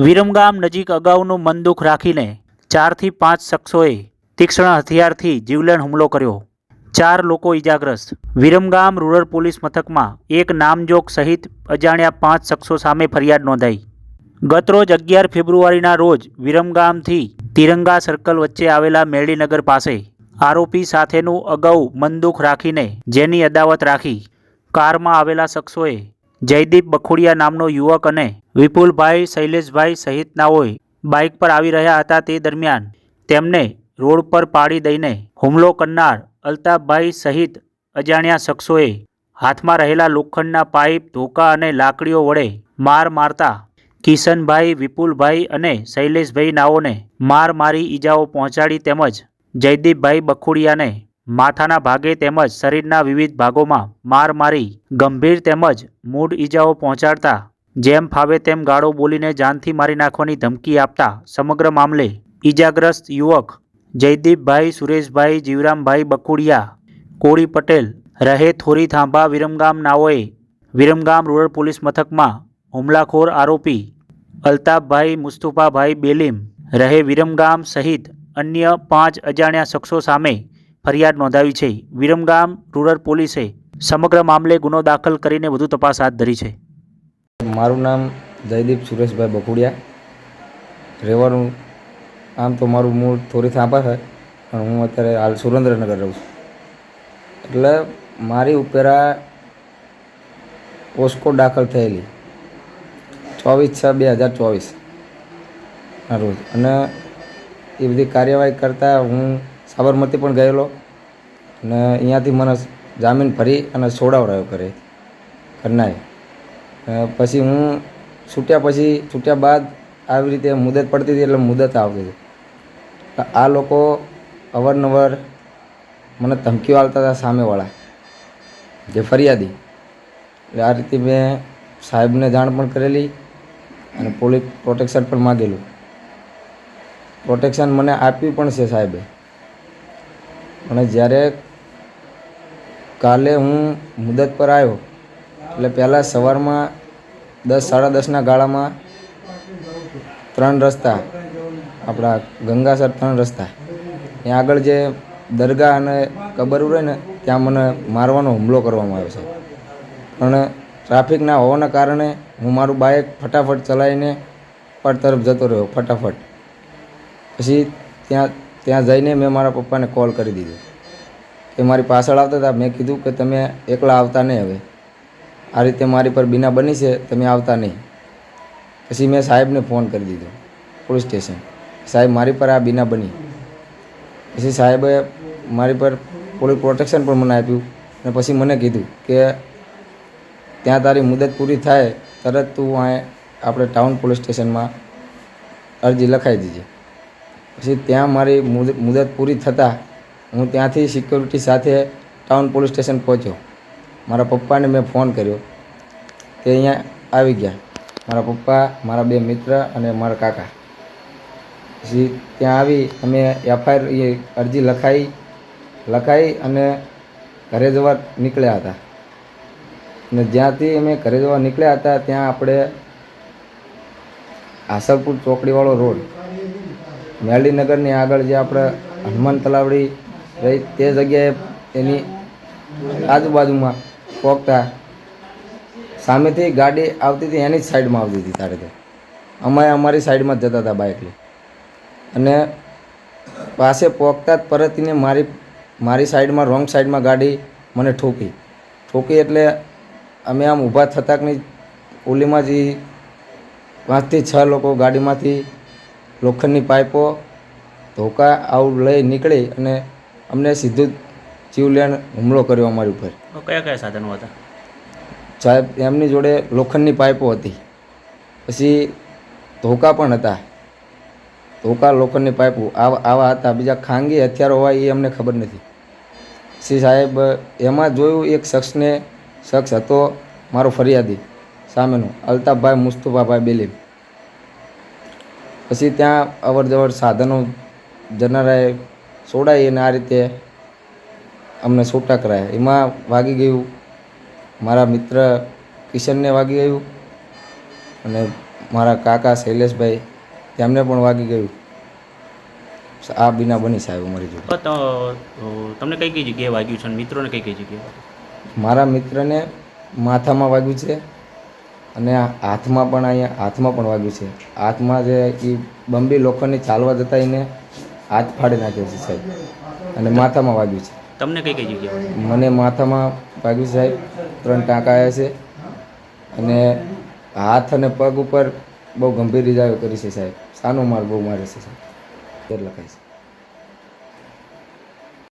વિરમગામ નજીક અગાઉનું મનદુખ રાખીને ચારથી પાંચ શખ્સોએ તીક્ષ્ણ હથિયારથી જીવલેણ હુમલો કર્યો. ચાર લોકો ઇજાગ્રસ્ત વિરમગામ રૂરલ પોલીસ મથકમાં એક નામજોગ સહિત અજાણ્યા પાંચ શખ્સો સામે ફરિયાદ નોંધાઈ. ગતરોજ અગિયાર ફેબ્રુઆરીના રોજ વિરમગામથી તિરંગા સર્કલ વચ્ચે આવેલા મેળીનગર પાસે આરોપી સાથેનું અગાઉ મનદુખ રાખીને જેની અદાવત રાખી કારમાં આવેલા શખ્સોએ જયદીપ બખોડિયા નામનો યુવક અને વિપુલભાઈ શૈલેષભાઈ સહિતનાઓએ બાઇક પર આવી રહ્યા હતા તે દરમિયાન તેમને રોડ પર પાડી દઈને હુમલો કરનાર અલ્તાફભાઈ સહિત અજાણ્યા શખ્સોએ હાથમાં રહેલા લોખંડના પાઇપ, ધોકા અને લાકડીઓ વડે માર મારતા કિશનભાઈ, વિપુલભાઈ અને શૈલેષભાઈ નાઓને માર મારી ઈજાઓ પહોંચાડી તેમજ જયદીપભાઈ બખોડિયાને માથાના ભાગે તેમજ શરીરના વિવિધ ભાગોમાં માર મારી, ગંભીર તેમજ મૂળ ઈજાઓ પહોંચાડતા, જેમ ફાવે તેમ ગાળો બોલીને જાનથી મારી નાખવાની ધમકી આપતા સમગ્ર મામલે ઈજાગ્રસ્ત યુવક જયદીપભાઈ, સુરેશભાઈ, જીવરામભાઈ બકુડિયા કોળી પટેલ, રહે થોરી થાંભા વિરમગામ નાઓએ, વિરમગામ રૂરલ પોલીસ મથકમાં હુમલાખોર આરોપી અલ્તાફભાઈ મુસ્તુફાભાઈ બેલીમ, રહે વિરમગામ સહિત અન્ય પાંચ અજાણ્યા શખ્સો સામે ફરિયાદ નોંધાવી છે. વિરમગામ રૂરલ પોલીસે સમગ્ર મામલે ગુનો દાખલ કરીને વધુ તપાસ હાથ ધરી છે. મારું નામ જયદીપ સુરેશભાઈ બકુડિયા. રહેવાનું આમ તો મારું મૂળ થોડી થાંભા છે, પણ હું અત્યારે હાલ સુરેન્દ્રનગર રહું છું. એટલે મારી ઉપેરા પોસ્કો દાખલ થયેલી ચોવીસ છ બે હજાર ચોવીસ રોજ. અને એ બધી કાર્યવાહી કરતાં હું સાબરમતી પણ ગયેલો અને અહીંયાથી મને જામીન ફરી અને છોડાવડાયો કરે ઘરનાએ. પછી હું છૂટ્યા પછી, છૂટ્યા બાદ આવી રીતે મુદત પડતી હતી એટલે મુદત આવતી હતી. આ લોકો અવારનવાર મને ધમકીઓ આવતા હતા સામેવાળા, જે ફરિયાદી. એટલે આ રીતે મેં સાહેબને જાણ પણ કરેલી અને પોલીસ પ્રોટેક્શન પણ માગેલું. પ્રોટેક્શન મને આપ્યું પણ છે સાહેબે. અને જ્યારે કાલે હું મુદત પર આવ્યો, એટલે પહેલાં સવારમાં દસ, સાડા દસના ગાળામાં ત્રણ રસ્તા, આપણા ગંગાસર ત્રણ રસ્તા, ત્યાં આગળ જે દરગાહ અને કબર રહે ને, ત્યાં મને મારવાનો હુમલો કરવામાં આવ્યો છે. પણ ટ્રાફિક ના હોવાના કારણે હું મારું બાઇક ફટાફટ ચલાવીને પર તરફ જતો રહ્યો, ફટાફટ. પછી ત્યાં ત્યાં જઈને મેં મારા પપ્પાને કોલ કરી દીધો. એ મારી પાછળ આવતા હતા. મેં કીધું કે તમે એકલા આવતા નહીં હવે. આ રીતે મારી પર બીના બની છે, તમે આવતા નહીં. પછી મેં સાહેબને ફોન કરી દીધો પોલીસ સ્ટેશન સાહેબ, મારી પર આ બીના બની. પછી સાહેબે મારી પર પોલીસ પ્રોટેક્શન પણ મને આપ્યું અને પછી મને કીધું કે ત્યાં તારી મુદત પૂરી થાય, તરત તું અહીં આપણે ટાઉન પોલીસ સ્ટેશનમાં અરજી લખાવી દીધી પછી ત્યાં મારી મુદત પૂરી થતાં હું ત્યાંથી સિક્યોરિટી સાથે ટાઉન પોલીસ સ્ટેશન પહોંચ્યો. મારા પપ્પાને મેં ફોન કર્યો. તે અહીંયા આવી ગયા. મારા પપ્પા, મારા બે મિત્ર અને મારા કાકા. પછી ત્યાં આવી અમે એફઆઈઆર એ અરજી લખાઈ લખાઈ અને ઘરે જવા નીકળ્યા હતા. અને જ્યાંથી અમે ઘરે જવા નીકળ્યા હતા, ત્યાં આપણે આસલપુર ચોકડીવાળો રોડ મેરડીનગરની આગળ જે આપણે હનુમાન તલાવડી રહી, તે જગ્યાએ એની આજુબાજુમાં પોકતા સામેથી ગાડી આવતી હતી, એની જ સાઈડમાં આવતી હતી તારે તો. અમે અમારી સાઈડમાં જ જતા હતા બાઇકલી અને પાસે પોકતા જ પરતીને મારી મારી સાઈડમાં, રોંગ સાઈડમાં ગાડી મને ઠોકી. ઠોકી એટલે અમે આમ ઊભા થતાકની ઓલીમાં જ પાંચથી છ લોકો ગાડીમાંથી લોખંડની પાઇપો ધોકા આવું લઈ નીકળી અને અમને સીધું જીવલેણ હુમલો કર્યો અમારી ઉપર. કયા કયા સાધનો હતા? સાહેબ એમની જોડે લોખંડની પાઇપો હતી. પછી ધોકા પણ હતા. ધોકા લોખંડની પાઇપો આવા આવા હતા. બીજા ખાનગી હથિયારો હોય એ અમને ખબર નથી. શ્રી સાહેબ એમાં જોયું એક શખ્સને શખ્સ હતો મારો ફરિયાદી સામેનો અલ્તાફભાઈ મુસ્તુફાભાઈ બેલીમ. પછી ત્યાં અવર જવર સાધનો જનારાએ છોડાઈ અને આ રીતે અમને છૂટા કરાયા. એમાં વાગી ગયું મારા મિત્ર કિશનને વાગી ગયું અને મારા કાકા શૈલેષભાઈ તેમને પણ વાગી ગયું. આ બીના બની સાહેબ અમારી જોડે. તમને કઈ કઈ જગ્યાએ વાગ્યું છે અને મિત્રોને કઈ કઈ જગ્યાએ? મારા મિત્રને માથામાં વાગ્યું છે. અને હાથમાં પણ અહીંયા હાથમાં પણ વાગ્યું છે. હાથમાં જે એ બંબી લોખંડની ચાલવા જતા એને હાથ ફાડી નાખ્યો છે સાહેબ. અને માથામાં વાગ્યું છે. તમને કઈ કઈ જગ્યાએ મને માથામાં વાગ્યું સાહેબ. ત્રણ ટાંકા આવ્યા છે. અને હાથ અને પગ ઉપર બહુ ગંભીર ઇજાઓ કરી છે સાહેબ. સાનો માર બહુ મારે છે સાહેબ. લખાય છે.